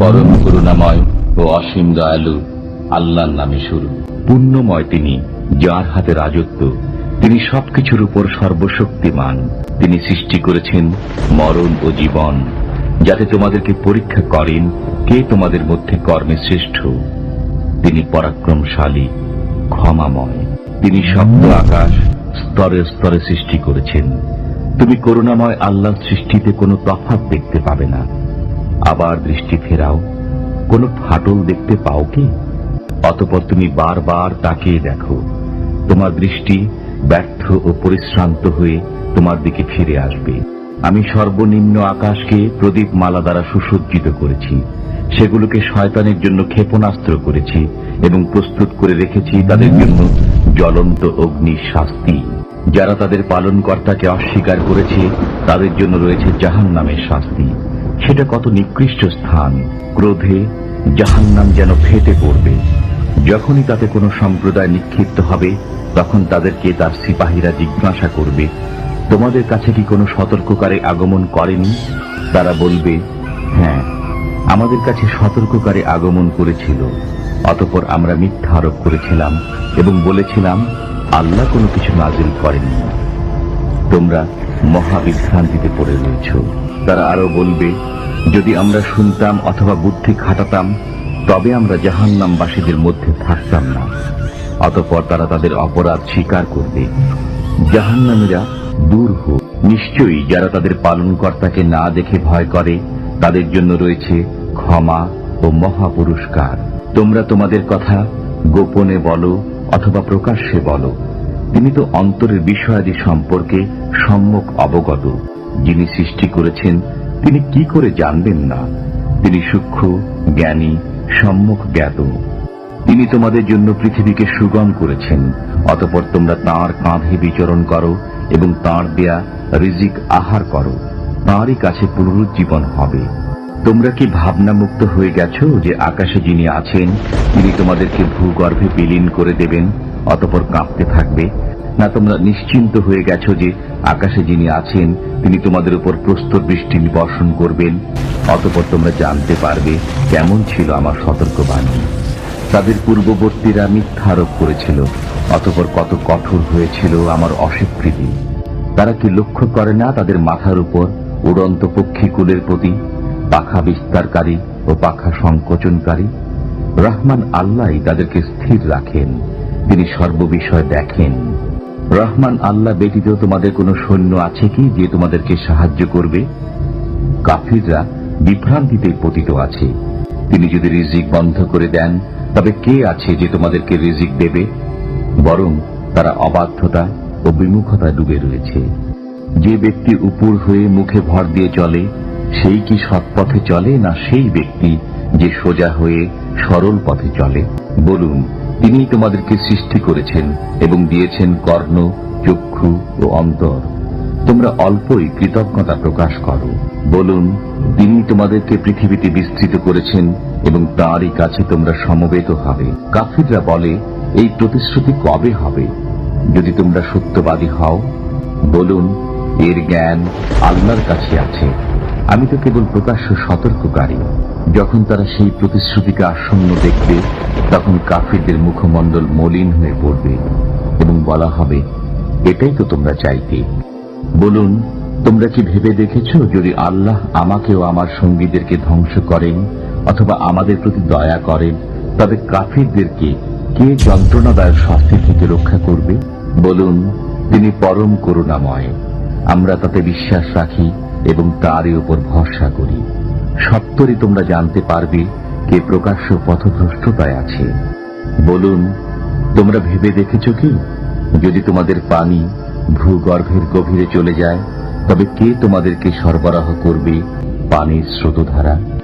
পরম করুণাময় ও অসীম দয়ালু আল্লাহর নামে শুরু। পুণ্যময় তিনি, যার হাতে রাজত্ব, তিনি সবকিছুর উপর সর্বশক্তিমান। তিনি সৃষ্টি করেছেন মরণ ও জীবন, যাতে তোমাদেরকে পরীক্ষা করেন কে তোমাদের মধ্যে কর্মে শ্রেষ্ঠ। তিনি পরাক্রমশালী, ক্ষমাময়। তিনি শব্দ আকাশ স্তরে স্তরে সৃষ্টি করেছেন। তুমি করুণাময় আল্লাহ সৃষ্টিতে কোনো তফাৎ দেখতে পাবে না। আবার দৃষ্টি ফেরাও। কোনো ফাটল দেখতে পাও কি? অতপর তুমি বারবার তাকিয়ে দেখো। তোমার দৃষ্টি ব্যর্থ ও পরিশ্রান্ত হয়ে তোমার দিকে ফিরে আসবে। আমি সর্বনিম্ন আকাশকে প্রদীপ মালা দ্বারা সুসজ্জিত করেছি। সেগুলোকে শয়তানের জন্য ক্ষেপণাস্ত্র করেছি এবং প্রস্তুত করে রেখেছি তাদের জন্য জ্বলন্ত অগ্নির শাস্তি। যারা তাদের পালনকর্তাকে অস্বীকার করেছে, তাদের জন্য রয়েছে জাহান নামের শাস্তি। সেটা কত নিকৃষ্ট স্থান, ক্রোধে জাহান্নাম যেন ফেটে পড়বে। যখনই তাতে কোনো সম্প্রদায় নিক্ষিপ্ত হবে, তখন তাদেরকে তার সিপাহীরা জিজ্ঞাসা করবে, তোমাদের কাছে কি কোনো সতর্ককারী আগমন করেনি? তারা বলবে হ্যাঁ আমাদের কাছে সতর্ককারী আগমন করেছিল, অতপর আমরা মিথ্যা আরোপ করেছিলাম এবং বলেছিলাম, আল্লাহ কোনো কিছু নাজিল করেননি। তোমরা মহাবিভ্রান্তিতে পড়ে রয়েছ। তারা আরও বলবে, যদি আমরা শুনতাম অথবা বুদ্ধি খাটাতাম, তবে আমরা জাহান্নামবাসীদের মধ্যে থাকতাম না। অতপর তারা তাদের অপরাধ স্বীকার করবে। জাহান্নামীরা দূর হোক। নিশ্চয়ই যারা তাদের পালনকর্তাকে না দেখে ভয় করে, তাদের জন্য রয়েছে ক্ষমা ও মহা পুরস্কার তোমরা তোমাদের কথা গোপনে বলো অথবা প্রকাশ্যে বলো। তিনি তো অন্তরের বিষয়াদি সম্পর্কে সম্যক অবগত। যিনি সৃষ্টি করেছেন, তিনি কি করে জানবেন না? তিনি সূক্ষ্ম, জ্ঞানী সম্যক জ্ঞাত। তিনি তোমাদের জন্য পৃথিবীকে সুগম করেছেন। অতপর তোমরা তাঁর কাঁধে বিচরণ করো এবং তাঁর দেয়া রিজিক আহার করো। তাঁরই কাছে পুনরুজ্জীবন হবে। তোমরা কি ভাবনামুক্ত হয়ে গেছো যে আকাশে যিনি আছেন, তিনি তোমাদেরকে ভূগর্ভে বিলীন করে দেবেন, অতপর কাঁপতে থাকবে? না তোমরা নিশ্চিন্ত হয়ে গেছো যে আকাশে যিনি আছেন, তিনি তোমাদের উপর প্রস্তর বৃষ্টি বর্ষণ করবেন। অতপর তোমরা জানতে পারবে কেমন ছিল আমার সতর্কবাণী। তাদের পূর্ববর্তীরা মিথ্যা আরোপ করেছিল, অতপর কত কঠোর হয়েছিল আমার অস্বীকৃতি তারা কি লক্ষ্য করে না তাদের মাথার উপর উড়ন্ত পক্ষীকুলের প্রতি পাখা বিস্তারকারী ও পাখা সংকোচনকারী? রহমান আল্লাহ তাদেরকে স্থির রাখেন, তিনি সর্ববিষয় দেখেন। রহমান আল্লাহ ব্যতীত তোমাদের কোনো সৈন্য আছে কি যে তোমাদেরকে সাহায্য করবে? কাফিররা বিভ্রান্তিতে পতিত আছে। তিনি যদি রিজিক বন্ধ করে দেন, তবে কে আছে যে তোমাদেরকে রিজিক দেবে? বরং তারা অবাধ্যতা ও বিমুখতায় ডুবে রয়েছে। যে ব্যক্তি উপর হয়ে মুখে ভর দিয়ে চলে, সেই কি সৎপথে চলে না সেই ব্যক্তি যে সোজা হয়ে সরল পথে চলে? বলুন তিনি তোমাদেরকে সৃষ্টি করেছেন এবং দিয়েছেন কর্ণ, চক্ষু ও অন্তর। তোমরা অল্পই কৃতজ্ঞতা প্রকাশ করো। বলুন, তিনি তোমাদেরকে পৃথিবীতে বিস্তৃত করেছেন এবং তাঁরই কাছে তোমরা সমবেত হবে। কাফিররা বলে, এই প্রতিশ্রুতি কবে হবে? যদি তোমরা সত্যবাদী হও, বলুন, এর জ্ঞান আল্লাহর কাছে আছে। আমি তো কেবল প্রকাশ্য সতর্ককারী। যখন তারা সেই প্রতিশ্রুতিকে আসন্ন দেখবে, তখন কাফিরদের মুখমণ্ডল মলিন হয়ে পড়বে এবং বলা হবে, এটাই তো তোমরা চাইতে। বলুন, তোমরা কি ভেবে দেখেছ যদি আল্লাহ আমাকে ও আমার সঙ্গীদেরকে ধ্বংস করেন অথবা আমাদের প্রতি দয়া করেন, তবে কাফিরদেরকে কে যন্ত্রণাদায়ক শাস্তি থেকে রক্ষা করবে? বলুন, তিনি পরম করুণাময়। আমরা তাতে বিশ্বাস রাখি এবং তারই উপর ভরসা করি। সত্তরই তোমরা জানতে পারবে কে প্রকাশ্য পথভ্রষ্টতায় আছে। বলুন, তোমরা ভেবে দেখেছ কি? যদি তোমাদের পানি ভূগর্ভের গভীরে চলে যায়, তবে কে তোমাদেরকে সরবরাহ করবে পানির স্রোতধারা?